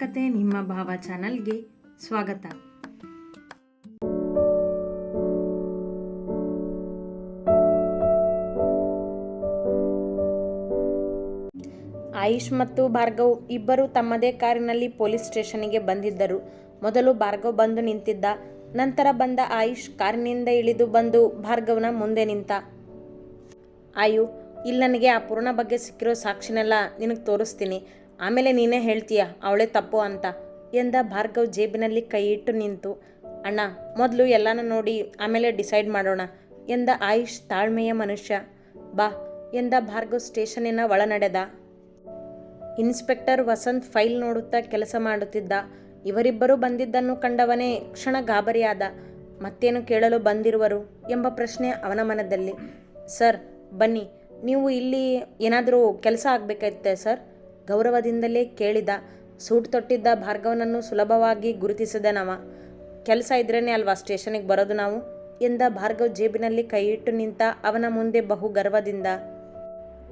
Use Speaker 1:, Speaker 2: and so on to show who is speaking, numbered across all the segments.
Speaker 1: ಕತೆ ನಿಮ್ಮ ಭಾವ ಚಾನಲ್ಗೆ ಸ್ವಾಗತ.
Speaker 2: ಆಯುಷ್ ಮತ್ತು ಭಾರ್ಗವ್ ಇಬ್ಬರು ತಮ್ಮದೇ ಕಾರಿನಲ್ಲಿ ಪೊಲೀಸ್ ಸ್ಟೇಷನ್ಗೆ ಬಂದಿದ್ದರು. ಮೊದಲು ಭಾರ್ಗವ್ ಬಂದು ನಿಂತಿದ್ದ, ನಂತರ ಬಂದ ಆಯುಷ್ ಕಾರಿನಿಂದ ಇಳಿದು ಬಂದು ಭಾರ್ಗವ್ನ ಮುಂದೆ ನಿಂತ. ಆಯು, ಇಲ್ಲಿ ನನಗೆ ಆ ಪೂರ್ಣ ಬಗ್ಗೆ ಸಿಕ್ಕಿರೋ ಸಾಕ್ಷಿನೆಲ್ಲ ನಿನಗೆ ತೋರಿಸ್ತೀನಿ. ಆಮೇಲೆ ನೀನೇ ಹೇಳ್ತೀಯ, ಅವಳೇ ತಪ್ಪು ಅಂತ. ಎಂದ ಭಾರ್ಗವ್ ಜೇಬಿನಲ್ಲಿ ಕೈ ಇಟ್ಟು ನಿಂತು, ಅಣ್ಣ, ಮೊದಲು ಎಲ್ಲನೂ ನೋಡಿ, ಆಮೇಲೆ ಡಿಸೈಡ್ ಮಾಡೋಣ, ಎಂದ ಆಯುಷ್ ತಾಳ್ಮೆಯ ಮನುಷ್ಯ. ಬಾ, ಎಂದ ಭಾರ್ಗವ್ ಸ್ಟೇಷನಿನ ಒಳನಡೆದ. ಇನ್ಸ್ಪೆಕ್ಟರ್ ವಸಂತ್ ಫೈಲ್ ನೋಡುತ್ತಾ ಕೆಲಸ ಮಾಡುತ್ತಿದ್ದ. ಇವರಿಬ್ಬರು ಬಂದಿದ್ದನ್ನು ಕಂಡವನೇ ಕ್ಷಣ ಗಾಬರಿಯಾದ. ಮತ್ತೇನು ಕೇಳಲು ಬಂದಿರುವರು ಎಂಬ ಪ್ರಶ್ನೆ ಅವನ ಮನದಲ್ಲಿ. ಸರ್, ಬನ್ನಿ, ನೀವು ಇಲ್ಲಿ ಏನಾದರೂ ಕೆಲಸ ಆಗಬೇಕಾಯ್ತೆ, ಸರ್? ಗೌರವದಿಂದಲೇ ಕೇಳಿದ, ಸೂಟ್ ತೊಟ್ಟಿದ್ದ ಭಾರ್ಗವನನ್ನು ಸುಲಭವಾಗಿ ಗುರುತಿಸಿದನವ ಕೆಲಸ ಇದ್ರೇ ಅಲ್ವಾ ಸ್ಟೇಷನಿಗೆ ಬರೋದು ನಾವು? ಎಂದ ಭಾರ್ಗವ್ ಜೇಬಿನಲ್ಲಿ ಕೈ ಇಟ್ಟು ನಿಂತ ಅವನ ಮುಂದೆ ಬಹು ಗರ್ವದಿಂದ,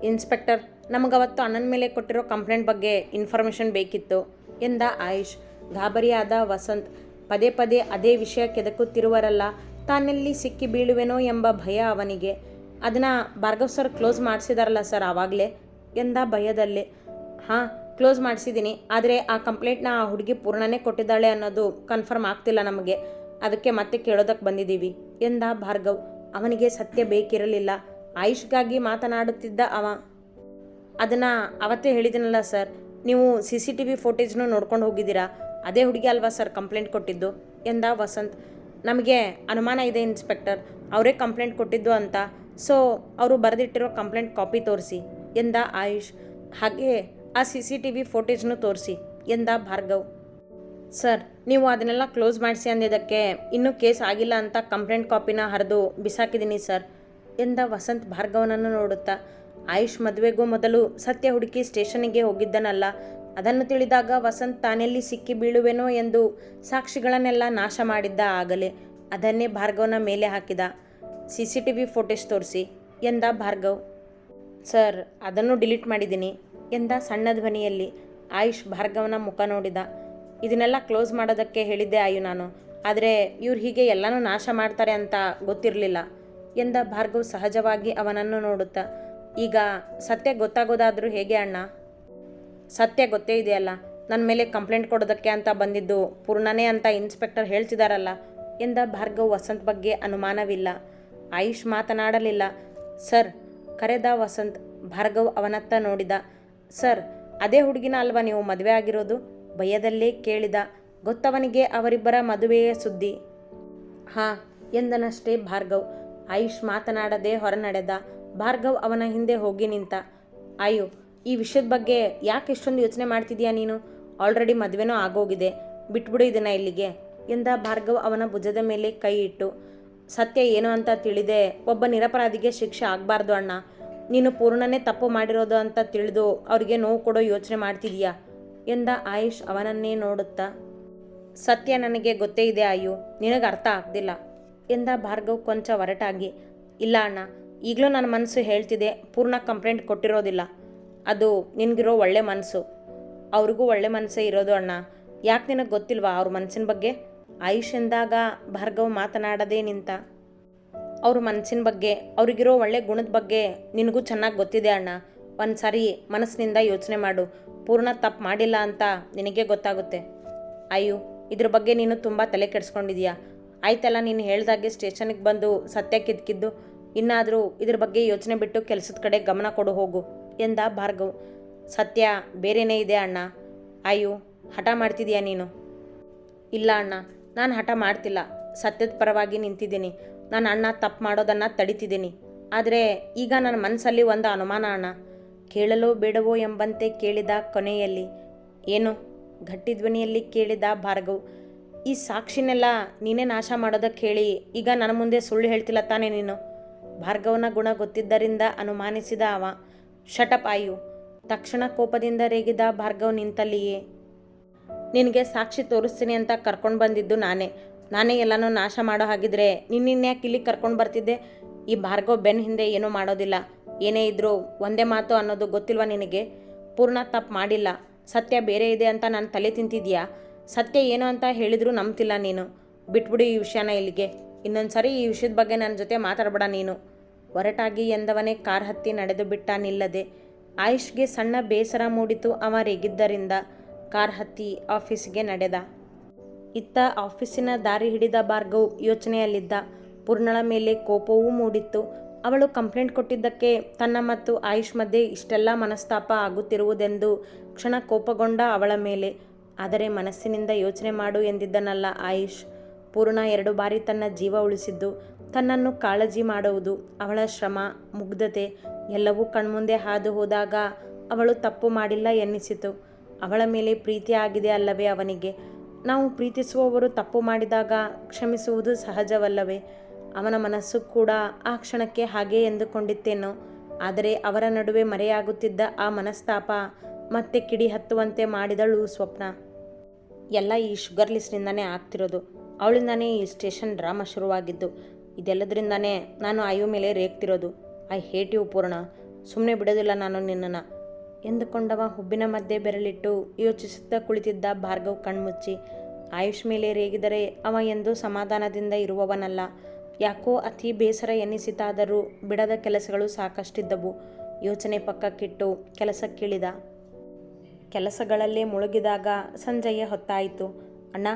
Speaker 2: ಇನ್ಸ್ಪೆಕ್ಟರ್, ನಮಗವತ್ತು ಅಣ್ಣನ ಮೇಲೆ ಕೊಟ್ಟಿರೋ ಕಂಪ್ಲೇಂಟ್ ಬಗ್ಗೆ ಇನ್ಫಾರ್ಮೇಷನ್ ಬೇಕಿತ್ತು, ಎಂದ ಆಯುಷ್. ಗಾಬರಿಯಾದ ವಸಂತ್, ಪದೇ ಪದೇ ಅದೇ ವಿಷಯ ಕೆದಕುತ್ತಿರುವರಲ್ಲ, ತಾನೆಲ್ಲಿ ಸಿಕ್ಕಿ ಬೀಳುವೆನೋ ಎಂಬ ಭಯ ಅವನಿಗೆ. ಅದನ್ನು ಭಾರ್ಗವ್ ಸರ್ ಕ್ಲೋಸ್ ಮಾಡಿಸಿದಾರಲ್ಲ ಸರ್ ಆವಾಗಲೇ, ಎಂದ ಭಯದಲ್ಲಿ. ಹಾಂ ಕ್ಲೋಸ್ ಮಾಡಿಸಿದ್ದೀನಿ ಆದರೆ ಆ ಕಂಪ್ಲೇಂಟ್ನ ಆ ಹುಡುಗಿ ಪೂರ್ಣನೇ ಕೊಟ್ಟಿದ್ದಾಳೆ ಅನ್ನೋದು ಕನ್ಫರ್ಮ್ ಆಗ್ತಿಲ್ಲ ನಮಗೆ. ಅದಕ್ಕೆ ಮತ್ತೆ ಕೇಳೋದಕ್ಕೆ ಬಂದಿದ್ದೀವಿ ಎಂದ ಭಾರ್ಗವ್, ಅವನಿಗೆ ಸತ್ಯ ಬೇಕಿರಲಿಲ್ಲ. ಆಯುಷ್ಗಾಗಿ ಮಾತನಾಡುತ್ತಿದ್ದ ಅವ. ಅದನ್ನು ಅವತ್ತೇ ಹೇಳಿದ್ದೀನಲ್ಲ ಸರ್, ನೀವು ಸಿ ಸಿ ಟಿ ವಿ ಫೋಟೇಜ್ನು ನೋಡ್ಕೊಂಡು ಹೋಗಿದ್ದೀರಾ? ಅದೇ ಹುಡುಗಿ ಅಲ್ವಾ ಸರ್ ಕಂಪ್ಲೇಂಟ್ ಕೊಟ್ಟಿದ್ದು? ಎಂದ ವಸಂತ್, ನಮಗೆ ಅನುಮಾನ ಇದೆ ಇನ್ಸ್ಪೆಕ್ಟರ್ ಅವರೇ ಕಂಪ್ಲೇಂಟ್ ಕೊಟ್ಟಿದ್ದು ಅಂತ. ಸೊ ಅವರು ಬರೆದಿಟ್ಟಿರೋ ಕಂಪ್ಲೇಂಟ್ ಕಾಪಿ ತೋರಿಸಿ, ಎಂದ ಆಯುಷ್. ಹಾಗೆ ಆ ಸಿ ಸಿ ಟಿ ವಿ ಫೋಟೇಜ್ನು ತೋರಿಸಿ, ಎಂದ ಭಾರ್ಗವ್. ಸರ್, ನೀವು ಅದನ್ನೆಲ್ಲ ಕ್ಲೋಸ್ ಮಾಡಿಸಿ ಅಂದಿದ್ದಕ್ಕೆ ಇನ್ನೂ ಕೇಸ್ ಆಗಿಲ್ಲ ಅಂತ ಕಂಪ್ಲೇಂಟ್ ಕಾಪಿನ ಹರಿದು ಬಿಸಾಕಿದ್ದೀನಿ ಸರ್, ಎಂದ ವಸಂತ್ ಭಾರ್ಗವನನ್ನು ನೋಡುತ್ತಾ, ಆಯುಷ್ ಮದುವೆಗೂ ಮೊದಲು ಸತ್ಯ ಹುಡುಕಿ ಸ್ಟೇಷನ್ಗೆ ಹೋಗಿದ್ದನಲ್ಲ, ಅದನ್ನು ತಿಳಿದಾಗ ವಸಂತ್ ತಾನೆಲ್ಲಿ ಸಿಕ್ಕಿ ಬೀಳುವೆನೋ ಎಂದು ಸಾಕ್ಷಿಗಳನ್ನೆಲ್ಲ ನಾಶ ಮಾಡಿದ್ದ ಆಗಲೇ, ಅದನ್ನೇ ಭಾರ್ಗವನ ಮೇಲೆ ಹಾಕಿದ. C C T V footage ತೋರಿಸಿ, ಎಂದ ಭಾರ್ಗವ್. ಸರ್, ಅದನ್ನು ಡಿಲೀಟ್ ಮಾಡಿದ್ದೀನಿ ಎಂದ ಸಣ್ಣ ಧ್ವನಿಯಲ್ಲಿ ಆಯುಷ್ ಭಾರ್ಗವನ ಮುಖ ನೋಡಿದ. ಇದನ್ನೆಲ್ಲ ಕ್ಲೋಸ್ ಮಾಡೋದಕ್ಕೆ ಹೇಳಿದ್ದೆ ಆಯು ನಾನು. ಆದರೆ ಇವ್ರು ಹೀಗೆ ಎಲ್ಲನೂ ನಾಶ ಮಾಡ್ತಾರೆ ಅಂತ ಗೊತ್ತಿರಲಿಲ್ಲ ಎಂದ ಭಾರ್ಗವ್ ಸಹಜವಾಗಿ ಅವನನ್ನು ನೋಡುತ್ತಾ. ಈಗ ಸತ್ಯ ಗೊತ್ತಾಗೋದಾದರೂ ಹೇಗೆ ಅಣ್ಣ? ಸತ್ಯ ಗೊತ್ತೇ ಇದೆಯಲ್ಲ ನನ್ನ ಮೇಲೆ ಕಂಪ್ಲೇಂಟ್ ಕೊಡೋದಕ್ಕೆ ಅಂತ ಬಂದಿದ್ದು ಪೂರ್ಣನೇ ಅಂತ ಇನ್ಸ್ಪೆಕ್ಟರ್ ಹೇಳ್ತಿದಾರಲ್ಲ ಎಂದ ಭಾರ್ಗವ್ ವಸಂತ್ ಬಗ್ಗೆ ಅನುಮಾನವಿಲ್ಲ. ಆಯುಷ್ ಮಾತನಾಡಲಿಲ್ಲ. ಸರ್, ಕರೆದ ವಸಂತ್ ಭಾರ್ಗವ್ ಅವನತ್ತ ನೋಡಿದ. ಸರ್, ಅದೇ ಹುಡುಗಿನ ಅಲ್ವಾ ನೀವು ಮದುವೆ ಆಗಿರೋದು? ಭಯದಲ್ಲೇ ಕೇಳಿದ. ಗೊತ್ತವನಿಗೆ ಅವರಿಬ್ಬರ ಮದುವೆಯ ಸುದ್ದಿ. ಹಾಂ, ಎಂದನಷ್ಟೇ ಭಾರ್ಗವ್. ಆಯುಷ್ ಮಾತನಾಡದೆ ಹೊರನಡೆದ. ಭಾರ್ಗವ್ ಅವನ ಹಿಂದೆ ಹೋಗಿ ನಿಂತ. ಆಯು, ಈ ವಿಷಯದ ಬಗ್ಗೆ ಯಾಕೆ ಇಷ್ಟೊಂದು ಯೋಚನೆ ಮಾಡ್ತಿದ್ಯಾ ನೀನು? ಆಲ್ರೆಡಿ ಮದುವೆನೂ ಆಗೋಗಿದೆ. ಬಿಟ್ಬಿಡು ಇದನ್ನ ಇಲ್ಲಿಗೆ, ಎಂದ ಭಾರ್ಗವ್ ಅವನ ಭುಜದ ಮೇಲೆ ಕೈ ಇಟ್ಟು. ಸತ್ಯ ಏನು ಅಂತ ತಿಳಿದೆ ಒಬ್ಬ ನಿರಪರಾಧಿಗೆ ಶಿಕ್ಷೆ ಆಗಬಾರ್ದು ಅಣ್ಣ. ನೀನು ಪೂರ್ಣನೇ ತಪ್ಪು ಮಾಡಿರೋದು ಅಂತ ತಿಳಿದು ಅವರಿಗೆ ನೋವು ಕೊಡೋ ಯೋಚನೆ ಮಾಡ್ತಿದೀಯಾ? ಎಂದ ಆಯುಷ್ ಅವನನ್ನೇ ನೋಡುತ್ತಾ. ಸತ್ಯ ನನಗೆ ಗೊತ್ತೇ ಇದೆ ಆಯು ನಿನಗೆ ಅರ್ಥ ಆಗ್ತಿಲ್ಲ ಎಂದ ಭಾರ್ಗವ್ ಕೊಂಚ ಒರಟಾಗಿ. ಇಲ್ಲ ಅಣ್ಣ, ಈಗಲೂ ನನ್ನ ಮನಸ್ಸು ಹೇಳ್ತಿದೆ, ಪೂರ್ಣ ಕಂಪ್ಲೇಂಟ್ ಕೊಟ್ಟಿರೋದಿಲ್ಲ. ಅದು ನಿನಗಿರೋ ಒಳ್ಳೆ ಮನಸ್ಸು ಅವ್ರಿಗೂ ಒಳ್ಳೆ ಮನಸ್ಸೇ ಇರೋದು ಅಣ್ಣ. ಯಾಕೆ ನಿನಗೆ ಗೊತ್ತಿಲ್ವಾ ಅವ್ರ ಮನಸ್ಸಿನ ಬಗ್ಗೆ? ಆಯುಷ್ ಎಂದಾಗ ಭಾರ್ಗವ್ ಮಾತನಾಡದೇ ನಿಂತ. ಅವ್ರ ಮನಸ್ಸಿನ ಬಗ್ಗೆ, ಅವ್ರಿಗಿರೋ ಒಳ್ಳೆ ಗುಣದ ಬಗ್ಗೆ ನಿನಗೂ ಚೆನ್ನಾಗಿ ಗೊತ್ತಿದೆ ಅಣ್ಣ. ಒಂದು ಸಾರಿ ಮನಸ್ಸಿನಿಂದ ಯೋಚನೆ ಮಾಡು. ಪೂರ್ಣ ತಪ್ಪು ಮಾಡಿಲ್ಲ ಅಂತ ನಿನಗೆ ಗೊತ್ತಾಗುತ್ತೆ. ಅಯ್ಯೋ, ಇದ್ರ ಬಗ್ಗೆ ನೀನು ತುಂಬ ತಲೆ ಕೆಡಿಸ್ಕೊಂಡಿದ್ಯಾ? ಆಯ್ತಲ್ಲ, ನೀನು ಹೇಳ್ದಾಗೆ ಸ್ಟೇಷನ್ಗೆ ಬಂದು ಸತ್ಯ ಕಿದ್ಕಿದ್ದು. ಇನ್ನಾದರೂ ಇದ್ರ ಬಗ್ಗೆ ಯೋಚನೆ ಬಿಟ್ಟು ಕೆಲಸದ ಕಡೆ ಗಮನ ಕೊಡು, ಹೋಗು ಎಂದ ಭಾರ್ಗವ್. ಸತ್ಯ ಬೇರೆನೇ ಇದೆ ಅಣ್ಣ. ಅಯ್ಯೋ, ಹಠ ಮಾಡ್ತಿದೀಯಾ ನೀನು? ಇಲ್ಲ ಅಣ್ಣ, ನಾನು ಹಠ ಮಾಡ್ತಿಲ್ಲ. ಸತ್ಯದ ಪರವಾಗಿ ನಿಂತಿದ್ದೀನಿ. ನಾನು ಅಣ್ಣ ತಪ್ಪು ಮಾಡೋದನ್ನು ತಡಿತಿದ್ದೀನಿ. ಆದರೆ ಈಗ ನನ್ನ ಮನಸ್ಸಲ್ಲಿ ಒಂದು ಅನುಮಾನ ಅಣ್ಣ. ಕೇಳಲೋ ಬೇಡವೋ ಎಂಬಂತೆ ಕೇಳಿದ ಕೊನೆಯಲ್ಲಿ. ಏನು? ಗಟ್ಟಿ ಧ್ವನಿಯಲ್ಲಿ ಕೇಳಿದ ಭಾರ್ಗವ್. ಈ ಸಾಕ್ಷಿನೆಲ್ಲ ನೀನೇ ನಾಶ ಮಾಡೋದಕ್ಕೆ ಹೇಳಿ ಈಗ ನನ್ನ ಮುಂದೆ ಸುಳ್ಳು ಹೇಳ್ತಿಲ್ಲ ತಾನೇ ನೀನು? ಭಾರ್ಗವನ ಗುಣ ಗೊತ್ತಿದ್ದರಿಂದ ಅನುಮಾನಿಸಿದ ಅವ. Shut up Ayu. ತಕ್ಷಣ ಕೋಪದಿಂದ ರೇಗಿದ ಭಾರ್ಗವ್ ನಿಂತಲ್ಲಿಯೇ. ನಿನಗೆ ಸಾಕ್ಷಿ ತೋರಿಸ್ತೀನಿ ಅಂತ ಕರ್ಕೊಂಡು ಬಂದಿದ್ದು ನಾನೇ. ನಾನೇ ಎಲ್ಲನೂ ನಾಶ ಮಾಡೋ ಹಾಗಿದ್ರೆ ನಿನ್ನಿನ್ಯಾಕೆ ಇಲ್ಲಿ ಕರ್ಕೊಂಡು ಬರ್ತಿದ್ದೆ. ಈ ಭಾರ್ಗವ್ ಬೆನ್ ಹಿಂದೆ ಏನೂ ಮಾಡೋದಿಲ್ಲ. ಏನೇ ಇದ್ದರೂ ಒಂದೇ ಮಾತು ಅನ್ನೋದು ಗೊತ್ತಿಲ್ವಾ ನಿನಗೆ? ಪೂರ್ಣ ತಪ್ಪು ಮಾಡಿಲ್ಲ. ಸತ್ಯ ಬೇರೆ ಇದೆ ಅಂತ ನಾನು ತಲೆ ತಿಂತಿದ್ಯಾ? ಸತ್ಯ ಏನು ಅಂತ ಹೇಳಿದ್ರು ನಂಬ್ತಿಲ್ಲ ನೀನು. ಬಿಟ್ಬಿಡು ಈ ವಿಷಯನ ಇಲ್ಲಿಗೆ. ಇನ್ನೊಂದು ಸರಿ ಈ ವಿಷಯದ ಬಗ್ಗೆ ನನ್ನ ಜೊತೆ ಮಾತಾಡಬೇಡ ನೀನು. ಒರಟಾಗಿ ಎಂದವನೇ ಕಾರ್ ಹತ್ತಿ ನಡೆದು ಬಿಟ್ಟ ನಿಲ್ಲದೆ. ಆಯುಷ್ಗೆ ಸಣ್ಣ ಬೇಸರ ಮೂಡಿತು ಅವ ರೇಗಿದ್ದರಿಂದ ಕಾರ್ ಹತ್ತಿ ಆಫೀಸಿಗೆ ನಡೆದ. ಇತ್ತ ಆಫೀಸಿನ ದಾರಿ ಹಿಡಿದ ಭಾರ್ಗವ್ ಯೋಚನೆಯಲ್ಲಿದ್ದ. ಪೂರ್ಣಳ ಮೇಲೆ ಕೋಪವೂ ಮೂಡಿತ್ತು. ಅವಳು ಕಂಪ್ಲೇಂಟ್ ಕೊಟ್ಟಿದ್ದಕ್ಕೆ ತನ್ನ ಮತ್ತು ಆಯುಷ್ ಮಧ್ಯೆ ಇಷ್ಟೆಲ್ಲ ಮನಸ್ತಾಪ ಆಗುತ್ತಿರುವುದೆಂದು ಕ್ಷಣ ಕೋಪಗೊಂಡ ಅವಳ ಮೇಲೆ. ಆದರೆ ಮನಸ್ಸಿನಿಂದ ಯೋಚನೆ ಮಾಡು ಎಂದಿದ್ದನಲ್ಲ ಆಯುಷ್. ಪೂರ್ಣ ಎರಡು ಬಾರಿ ತನ್ನ ಜೀವ ಉಳಿಸಿದ್ದು, ತನ್ನನ್ನು ಕಾಳಜಿ ಮಾಡುವುದು, ಅವಳ ಶ್ರಮ, ಮುಗ್ಧತೆ ಎಲ್ಲವೂ ಕಣ್ಮುಂದೆ ಹಾದು ಹೋದಾಗ ಅವಳು ತಪ್ಪು ಮಾಡಿಲ್ಲ ಎನ್ನಿಸಿತು. ಅವಳ ಮೇಲೆ ಪ್ರೀತಿ ಆಗಿದೆ ಅಲ್ಲವೇ ಅವನಿಗೆ. ನಾವು ಪ್ರೀತಿಸುವವರು ತಪ್ಪು ಮಾಡಿದಾಗ ಕ್ಷಮಿಸುವುದು ಸಹಜವಲ್ಲವೇ? ಅವನ ಮನಸ್ಸು ಕೂಡ ಆ ಕ್ಷಣಕ್ಕೆ ಹಾಗೆ ಎಂದುಕೊಂಡಿತ್ತೇನೋ. ಆದರೆ ಅವರ ನಡುವೆ ಮರೆಯಾಗುತ್ತಿದ್ದ ಆ ಮನಸ್ತಾಪ ಮತ್ತೆ ಕಿಡಿ ಹತ್ತುವಂತೆ ಮಾಡಿದಳು ಸ್ವಪ್ನ. ಎಲ್ಲ ಈ ಶುಗರ್ ಲಿಸ್ಟ್ನಿಂದನೇ ಆಗ್ತಿರೋದು. ಅವಳಿಂದನೇ ಈ ಸ್ಟೇಷನ್ ಡ್ರಾಮಾ ಶುರುವಾಗಿದ್ದು. ಇದೆಲ್ಲದರಿಂದನೇ ನಾನು ಆಯು ಮೇಲೆ ರೇಗ್ತಿರೋದು. ಐ ಹೇಟ್ ಯು ಪೂರ್ಣ. ಸುಮ್ಮನೆ ಬಿಡೋದಿಲ್ಲ ನಾನು ನಿನ್ನನ್ನು. ಎಂದುಕೊಂಡವ ಹುಬ್ಬಿನ ಮಧ್ಯೆ ಬೆರಳಿಟ್ಟು ಯೋಚಿಸುತ್ತಾ ಕುಳಿತಿದ್ದ ಭಾರ್ಗವ್ ಕಣ್ಮುಚ್ಚಿ, ಆಯುಷ್ ಮೇಲೆ ರೇಗಿದರೆ ಅವ ಎಂದು ಸಮಾಧಾನದಿಂದ ಇರುವವನಲ್ಲ. ಯಾಕೋ ಅತಿ ಬೇಸರ ಎನ್ನಿಸಿತಾದರೂ ಬಿಡದ ಕೆಲಸಗಳು ಸಾಕಷ್ಟಿದ್ದವು. ಯೋಚನೆ ಪಕ್ಕಕ್ಕಿಟ್ಟು ಕೆಲಸಕ್ಕಿಳಿದ. ಕೆಲಸಗಳಲ್ಲೇ ಮುಳುಗಿದಾಗ ಸಂಜೆಯ ಹೊತ್ತಾಯಿತು. ಅಣ್ಣ,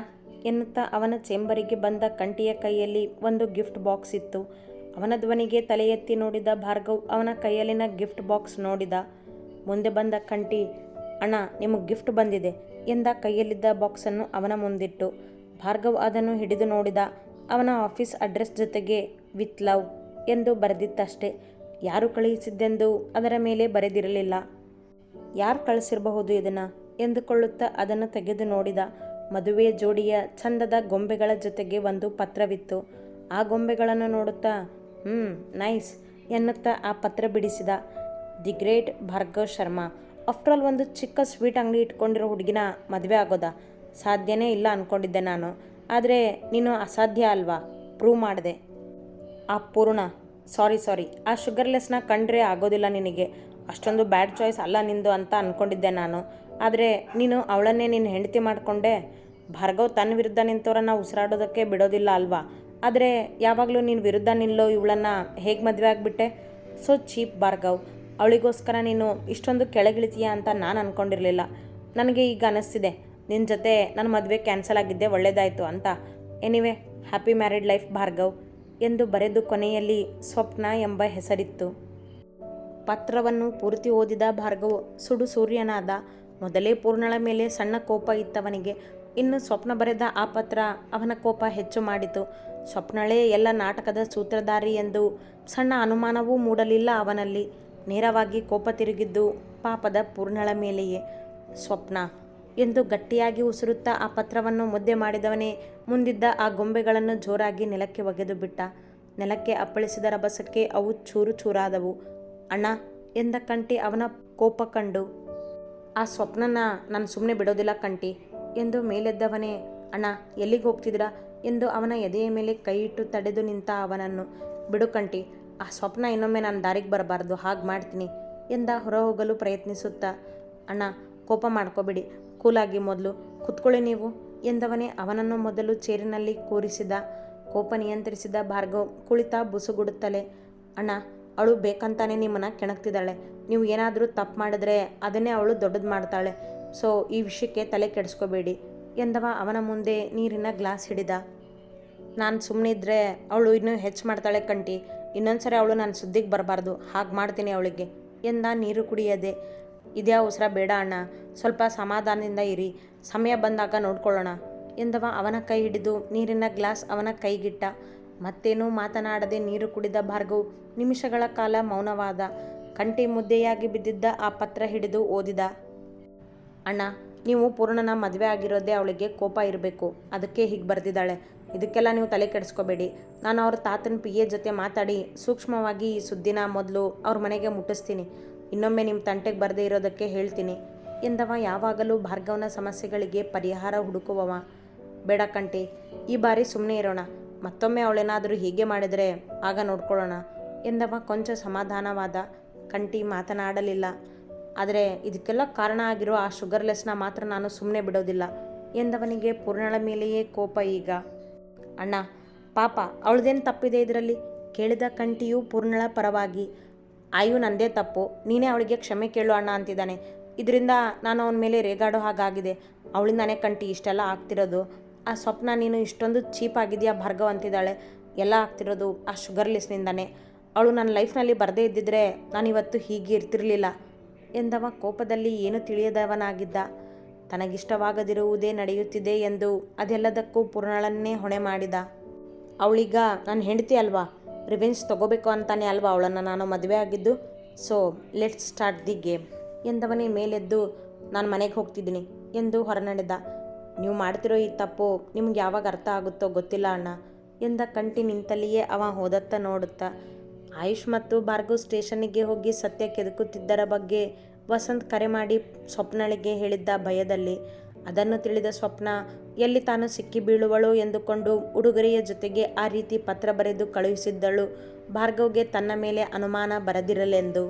Speaker 2: ಎನ್ನುತ್ತಾ ಅವನ ಚೇಂಬರಿಗೆ ಬಂದ ಕಂಟಿಯ ಕೈಯಲ್ಲಿ ಒಂದು ಗಿಫ್ಟ್ ಬಾಕ್ಸ್ ಇತ್ತು. ಅವನ ಧ್ವನಿಗೆ ತಲೆ ಎತ್ತಿ ನೋಡಿದ ಭಾರ್ಗವ್ ಅವನ ಕೈಯಲ್ಲಿನ ಗಿಫ್ಟ್ ಬಾಕ್ಸ್ ನೋಡಿದ. ಮುಂದೆ ಬಂದ ಕಂಟಿ ಅಣ್ಣ, ನಿಮಗೆ ಗಿಫ್ಟ್ ಬಂದಿದೆ. ಎಂದ ಕೈಯಲ್ಲಿದ್ದ ಬಾಕ್ಸನ್ನು ಅವನ ಮುಂದಿಟ್ಟು, ಭಾರ್ಗವ್ ಅದನ್ನು ಹಿಡಿದು ನೋಡಿದ ಅವನ ಆಫೀಸ್ ಅಡ್ರೆಸ್ ಜೊತೆಗೆ ವಿತ್ ಲವ್ ಎಂದು ಬರೆದಿತ್ತಷ್ಟೇ. ಯಾರು ಕಳುಹಿಸಿದ್ದೆಂದು ಅದರ ಮೇಲೆ ಬರೆದಿರಲಿಲ್ಲ. ಯಾರು ಕಳಿಸಿರಬಹುದು ಇದನ್ನು? ಎಂದುಕೊಳ್ಳುತ್ತಾ ಅದನ್ನು ತೆಗೆದು ನೋಡಿದ ಮದುವೆ ಜೋಡಿಯ ಚಂದದ ಗೊಂಬೆಗಳ ಜೊತೆಗೆ ಒಂದು ಪತ್ರವಿತ್ತು. ಆ ಗೊಂಬೆಗಳನ್ನು ನೋಡುತ್ತಾ ಹ್ಞೂ ನೈಸ್ ಎನ್ನುತ್ತಾ ಆ ಪತ್ರ ಬಿಡಿಸಿದ. The great Bhargav Sharma. After all ಒಂದು ಚಿಕ್ಕ ಸ್ವೀಟ್ ಅಂಗಡಿ ಇಟ್ಕೊಂಡಿರೋ ಹುಡುಗಿನ ಮದುವೆ ಆಗೋದಾ? ಸಾಧ್ಯನೇ ಇಲ್ಲ ಅಂದ್ಕೊಂಡಿದ್ದೆ ನಾನು. ಆದರೆ ನೀನು ಅಸಾಧ್ಯ ಅಲ್ವಾ? ಪ್ರೂವ್ ಮಾಡಿದೆ. ಆ ಪೂರ್ಣ ಸಾರಿ ಸಾರಿ ಆ ಶುಗರ್ಲೆಸ್ನ ಕಂಡ್ರೆ ಆಗೋದಿಲ್ಲ ನಿನಗೆ. ಅಷ್ಟೊಂದು ಬ್ಯಾಡ್ ಚಾಯ್ಸ್ ಅಲ್ಲ ನಿಂದು ಅಂತ ಅಂದ್ಕೊಂಡಿದ್ದೆ ನಾನು. ಆದರೆ ನೀನು ಅವಳನ್ನೇ ನಿನ್ನ ಹೆಂಡತಿ ಮಾಡಿಕೊಂಡೆ? ಭಾರ್ಗವ್ ತನ್ನ ವಿರುದ್ಧ ನಿಂತವರನ್ನ ಉಸಿರಾಡೋದಕ್ಕೆ ಬಿಡೋದಿಲ್ಲ ಅಲ್ವಾ? ಆದರೆ ಯಾವಾಗಲೂ ನೀನು ವಿರುದ್ಧ ನಿಲ್ಲೋ ಇವಳನ್ನು ಹೇಗೆ ಮದುವೆ ಆಗಿಬಿಟ್ಟೆ? So cheap Bhargav. ಅವಳಿಗೋಸ್ಕರ ನೀನು ಇಷ್ಟೊಂದು ಕೆಳಗಿಳಿತೀಯ ಅಂತ ನಾನು ಅಂದ್ಕೊಂಡಿರಲಿಲ್ಲ ನನಗೆ ಈಗ ಅನ್ನಿಸ್ತಿದೆ ನಿನ್ನ ಜೊತೆ ನನ್ನ ಮದುವೆ ಕ್ಯಾನ್ಸಲ್ ಆಗಿದ್ದೆ ಒಳ್ಳೆಯದಾಯಿತು ಅಂತ. Anyway happy married life Bhargav. ಎಂದು ಬರೆದು ಕೊನೆಯಲ್ಲಿ ಸ್ವಪ್ನ ಎಂಬ ಹೆಸರಿತ್ತು. ಪತ್ರವನ್ನು ಪೂರ್ತಿ ಓದಿದ ಭಾರ್ಗವ್ ಸುಡು ಸೂರ್ಯನಾದ ಮೊದಲೇ ಪೂರ್ಣಳ ಮೇಲೆ ಸಣ್ಣ ಕೋಪ ಇತ್ತವನಿಗೆ. ಇನ್ನು ಸ್ವಪ್ನ ಬರೆದ ಆ ಪತ್ರ ಅವನ ಕೋಪ ಹೆಚ್ಚು ಮಾಡಿತು. ಸ್ವಪ್ನಳೇ ಎಲ್ಲ ನಾಟಕದ ಸೂತ್ರಧಾರಿ ಎಂದು ಸಣ್ಣ ಅನುಮಾನವೂ ಮೂಡಲಿಲ್ಲ ಅವನಲ್ಲಿ. ನೇರವಾಗಿ ಕೋಪ ತಿರುಗಿದ್ದು ಪಾಪದ ಪೂರ್ಣಳ ಮೇಲೆಯೇ, ಸ್ವಪ್ನ! ಎಂದು ಗಟ್ಟಿಯಾಗಿ ಉಸಿರುತ್ತಾ ಆ ಪತ್ರವನ್ನು ಮುದ್ದೆ ಮಾಡಿದವನೇ ಮುಂದಿದ್ದ ಆ ಗೊಂಬೆಗಳನ್ನು ಜೋರಾಗಿ ನೆಲಕ್ಕೆ ಒಗೆದು ಬಿಟ್ಟ. ನೆಲಕ್ಕೆ ಅಪ್ಪಳಿಸಿದ ರಭಸಕ್ಕೆ ಅವು ಚೂರು ಚೂರಾದವು. ಅಣ್ಣ! ಎಂದ ಕಂಟಿ ಅವನ ಕೋಪ ಕಂಡು. ಆ ಸ್ವಪ್ನನ ನಾನು ಸುಮ್ಮನೆ ಬಿಡೋದಿಲ್ಲ ಕಂಟಿ ಎಂದು ಮೇಲೆದ್ದವನೇ, ಅಣ್ಣ, ಎಲ್ಲಿಗೆ ಹೋಗ್ತಿದ್ರಾ ಎಂದು ಅವನ ಎದೆಯ ಮೇಲೆ ಕೈ ಇಟ್ಟು ತಡೆದು ನಿಂತ ಅವನನ್ನು. ಬಿಡು ಕಂಟಿ ಆ ಸ್ವಪ್ನ ಇನ್ನೊಮ್ಮೆ ನಾನು ದಾರಿಗೆ ಬರಬಾರ್ದು, ಹಾಗೆ ಮಾಡ್ತೀನಿ ಎಂದ ಹೊರ ಹೋಗಲು ಪ್ರಯತ್ನಿಸುತ್ತಾ, ಅಣ್ಣ, ಕೋಪ ಮಾಡ್ಕೋಬೇಡಿ, ಕೂಲಾಗಿ ಮೊದಲು ಕುತ್ಕೊಳ್ಳಿ ನೀವು, ಎಂದವನೇ ಅವನನ್ನು ಮೊದಲು ಚೇರಿನಲ್ಲಿ ಕೂರಿಸಿದ, ಕೋಪ ನಿಯಂತ್ರಿಸಿದ ಭಾರ್ಗವ್ ಕುಳಿತ ಬುಸುಗುಡುತ್ತಲೇ, ಅಣ್ಣ, ಅವಳು ಬೇಕಂತಾನೆ ನಿಮ್ಮನ್ನು ಕೆಣಕ್ತಿದ್ದಾಳೆ, ನೀವು ಏನಾದರೂ ತಪ್ಪು ಮಾಡಿದ್ರೆ ಅದನ್ನೇ ಅವಳು ದೊಡ್ಡದು ಮಾಡ್ತಾಳೆ, ಸೊ ಈ ವಿಷಯಕ್ಕೆ ತಲೆ ಕೆಡಿಸ್ಕೋಬೇಡಿ, ಎಂದವ ಅವನ ಮುಂದೆ ನೀರಿನ ಗ್ಲಾಸ್ ಹಿಡಿದ. ನಾನು ಸುಮ್ಮನಿದ್ರೆ ಅವಳು ಇನ್ನೂ ಹೆಚ್ಚು ಮಾಡ್ತಾಳೆ ಕಂಟಿ ಇನ್ನೊಂದ್ಸರಿ ಅವಳು ನಾನು ಸುದ್ದಿಗೆ ಬರಬಾರ್ದು, ಹಾಗೆ ಮಾಡ್ತೀನಿ ಅವಳಿಗೆ. ಎಂದ ನೀರು ಕುಡಿಯದೆ, ಇದ್ಯಾ ಉಸಿರ ಬೇಡ ಅಣ್ಣ, ಸ್ವಲ್ಪ ಸಮಾಧಾನದಿಂದ ಇರಿ, ಸಮಯ ಬಂದಾಗ ನೋಡ್ಕೊಳ್ಳೋಣ ಎಂದವ ಅವನ ಕೈ ಹಿಡಿದು ನೀರಿನ ಗ್ಲಾಸ್ ಅವನ ಕೈಗಿಟ್ಟ. ಮತ್ತೇನೂ ಮಾತನಾಡದೆ ನೀರು ಕುಡಿದ ಭಾರ್ಗವ್ ನಿಮಿಷಗಳ ಕಾಲ ಮೌನವಾದ, ಕಂಟಿ ಮುದ್ದೆಯಾಗಿ ಬಿದ್ದಿದ್ದ ಆ ಪತ್ರ ಹಿಡಿದು ಓದಿದ. ಅಣ್ಣ, ನೀವು ಪೂರ್ಣನ ಮದುವೆ ಆಗಿರೋದೇ ಅವಳಿಗೆ ಕೋಪ ಇರಬೇಕು, ಅದಕ್ಕೆ ಹೀಗೆ ಬರೆದಿದ್ದಾಳೆ. ಇದಕ್ಕೆಲ್ಲ ನೀವು ತಲೆ ಕೆಡಿಸ್ಕೋಬೇಡಿ. ನಾನು ಅವ್ರ ತಾತನ ಪಿ ಎ ಜೊತೆ ಮಾತಾಡಿ ಸೂಕ್ಷ್ಮವಾಗಿ ಈ ಸುದ್ದಿನ ಮೊದಲು ಅವ್ರ ಮನೆಗೆ ಮುಟ್ಟಿಸ್ತೀನಿ. ಇನ್ನೊಮ್ಮೆ ನಿಮ್ಮ ತಂಟೆಗೆ ಬರದೇ ಇರೋದಕ್ಕೆ ಹೇಳ್ತೀನಿ. ಎಂದವ, ಯಾವಾಗಲೂ ಭಾರ್ಗವನ ಸಮಸ್ಯೆಗಳಿಗೆ ಪರಿಹಾರ ಹುಡುಕುವವ. ಬೇಡ ಕಂಟಿ ಈ ಬಾರಿ ಸುಮ್ಮನೆ ಇರೋಣ. ಮತ್ತೊಮ್ಮೆ ಅವಳೇನಾದರೂ ಹೀಗೆ ಮಾಡಿದರೆ ಆಗ ನೋಡ್ಕೊಳ್ಳೋಣ ಎಂದವ ಕೊಂಚ ಸಮಾಧಾನವಾದ ಕಂಟಿ ಮಾತನಾಡಲಿಲ್ಲ. ಆದರೆ ಇದಕ್ಕೆಲ್ಲ ಕಾರಣ ಆಗಿರೋ ಆ ಶುಗರ್ಲೆಸ್ನ ಮಾತ್ರ ನಾನು ಸುಮ್ಮನೆ ಬಿಡೋದಿಲ್ಲ ಎಂದವನಿಗೆ ಪೂರ್ಣಳ ಮೇಲೆಯೇ ಕೋಪ ಈಗ. ಅಣ್ಣ, ಪಾಪ, ಅವಳದೇನು ತಪ್ಪಿದೆ ಇದರಲ್ಲಿ? ಕೇಳಿದ ಕಂಠಿಯು ಪೂರ್ಣಳ ಪರವಾಗಿ ಆಯು ನಂದೇ ತಪ್ಪು. ನೀನೇ ಅವಳಿಗೆ ಕ್ಷಮೆ ಕೇಳು ಅಣ್ಣ, ಅಂತಿದ್ದಾನೆ. ಇದರಿಂದ ನಾನು ಅವನ ಮೇಲೆ ರೇಗಾಡೋ ಹಾಗಾಗಿದೆ. ಅವಳಿಂದಾನೇ ಕಂಠಿ ಇಷ್ಟೆಲ್ಲ ಆಗ್ತಿರೋದು. ಆ ಸ್ವಪ್ನ ನೀನು ಇಷ್ಟೊಂದು ಚೀಪ್ ಆಗಿದೆಯಾ ಭಾರ್ಗವ್ ಅಂತಿದ್ದಾಳೆ. ಎಲ್ಲ ಆಗ್ತಿರೋದು ಆ ಶುಗರ್ಲೆಸ್ನಿಂದಾನೆ ಅವಳು ನನ್ನ ಲೈಫ್ನಲ್ಲಿ ಬರದೇ ಇದ್ದಿದ್ರೆ ನಾನಿವತ್ತು ಹೀಗೆ ಇರ್ತಿರಲಿಲ್ಲ. ಎಂದವ ಕೋಪದಲ್ಲಿ ಏನು ತಿಳಿಯದವನಾಗಿದ್ದ. ತನಗಿಷ್ಟವಾಗದಿರುವುದೇ ನಡೆಯುತ್ತಿದೆ ಎಂದು ಅದೆಲ್ಲದಕ್ಕೂ ಪೂರ್ಣಳನ್ನೇ ಹೊಣೆ ಮಾಡಿದ. ಅವಳೀಗ ನನ್ನ ಹೆಂಡತಿ ಅಲ್ವಾ? ರಿವೆಂಜ್ ತಗೋಬೇಕು ಅಂತಾನೆ ಅಲ್ವಾ ಅವಳನ್ನು? ನಾನು ಮದುವೆ ಆಗಿದ್ದು, so, let's start the game ಎಂದವನೇ ಮೇಲೆದ್ದು ನಾನು ಮನೆಗೆ ಹೋಗ್ತಿದ್ದೀನಿ ಎಂದು ಹೊರನಡೆದ. ನೀವು ಮಾಡ್ತಿರೋ ಈ ತಪ್ಪು ನಿಮ್ಗೆ ಯಾವಾಗ ಅರ್ಥ ಆಗುತ್ತೋ ಗೊತ್ತಿಲ್ಲ ಅಣ್ಣ ಎಂದ ಕಂಟಿ ನಿಂತಲ್ಲಿಯೇ ಅವ ಹೋದತ್ತ ನೋಡುತ್ತಾ. ಆಯುಷ್ ಮತ್ತು ಭಾರ್ಗವ್ ಸ್ಟೇಷನ್ನಿಗೆ ಹೋಗಿ ಸತ್ಯ ಕೆದಕುತ್ತಿದ್ದರ ಬಗ್ಗೆ ವಸಂತ್ ಕರೆ ಮಾಡಿ ಸ್ವಪ್ನಳಿಗೆ ಹೇಳಿದ್ದ ಭಯದಲ್ಲಿ. ಅದನ್ನು ತಿಳಿದ ಸ್ವಪ್ನ, ಎಲ್ಲಿ ತಾನು ಸಿಕ್ಕಿ ಬೀಳುವಳು ಎಂದುಕೊಂಡು ಉಡುಗೊರೆಯ ಜೊತೆಗೆ ಆ ರೀತಿ ಪತ್ರ ಬರೆದು ಕಳುಹಿಸಿದ್ದಳು. ಭಾರ್ಗವ್ಗೆ ತನ್ನ ಮೇಲೆ ಅನುಮಾನ ಬರದಿರಲೆಂದು.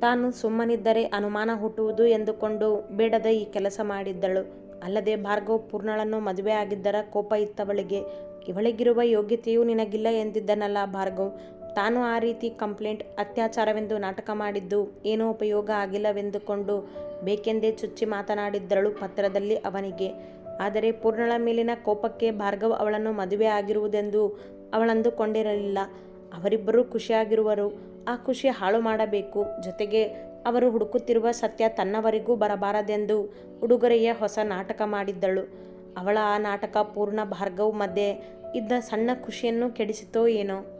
Speaker 2: ತಾನು ಸುಮ್ಮನಿದ್ದರೆ ಅನುಮಾನ ಹುಟ್ಟುವುದು ಎಂದುಕೊಂಡು ಬೇಡದ ಈ ಕೆಲಸ ಮಾಡಿದ್ದಳು. ಅಲ್ಲದೆ ಭಾರ್ಗವ್ ಪೂರ್ಣಳನ್ನು ಮದುವೆ ಆಗಿದ್ದರ ಕೋಪ ಇತ್ತವಳಿಗೆ. ಇವಳಿಗಿರುವ ಯೋಗ್ಯತೆಯೂ ನಿನಗಿಲ್ಲ ಎಂದಿದ್ದನಲ್ಲ ಭಾರ್ಗವ್. ತಾನು ಆ ರೀತಿ ಕಂಪ್ಲೇಂಟ್, ಅತ್ಯಾಚಾರವೆಂದು ನಾಟಕ ಮಾಡಿದ್ದು ಏನೂ ಉಪಯೋಗ ಆಗಿಲ್ಲವೆಂದುಕೊಂಡು ಬೇಕೆಂದೇ ಚುಚ್ಚಿ ಮಾತನಾಡಿದ್ದಳು ಪತ್ರದಲ್ಲಿ ಅವನಿಗೆ. ಆದರೆ ಪೂರ್ಣಳ ಮೇಲಿನ ಕೋಪಕ್ಕೆ ಭಾರ್ಗವ್ ಅವಳನ್ನು ಮದುವೆ ಆಗಿರುವುದೆಂದು ಅವಳಂದುಕೊಂಡಿರಲಿಲ್ಲ. ಅವರಿಬ್ಬರೂ ಖುಷಿಯಾಗಿರುವರು. ಆ ಖುಷಿ ಹಾಳು ಮಾಡಬೇಕು. ಜೊತೆಗೆ ಅವರು ಹುಡುಕುತ್ತಿರುವ ಸತ್ಯ ತನ್ನವರಿಗೂ ಬರಬಾರದೆಂದು ಉಡುಗೊರೆಯ ಹೊಸ ನಾಟಕ ಮಾಡಿದ್ದಳು. ಅವಳ ಆ ನಾಟಕ ಪೂರ್ಣ ಭಾರ್ಗವ್ ಮಧ್ಯೆ ಇದ್ದ ಸಣ್ಣ ಖುಷಿಯನ್ನು ಕೆಡಿಸಿತೋ ಏನೋ.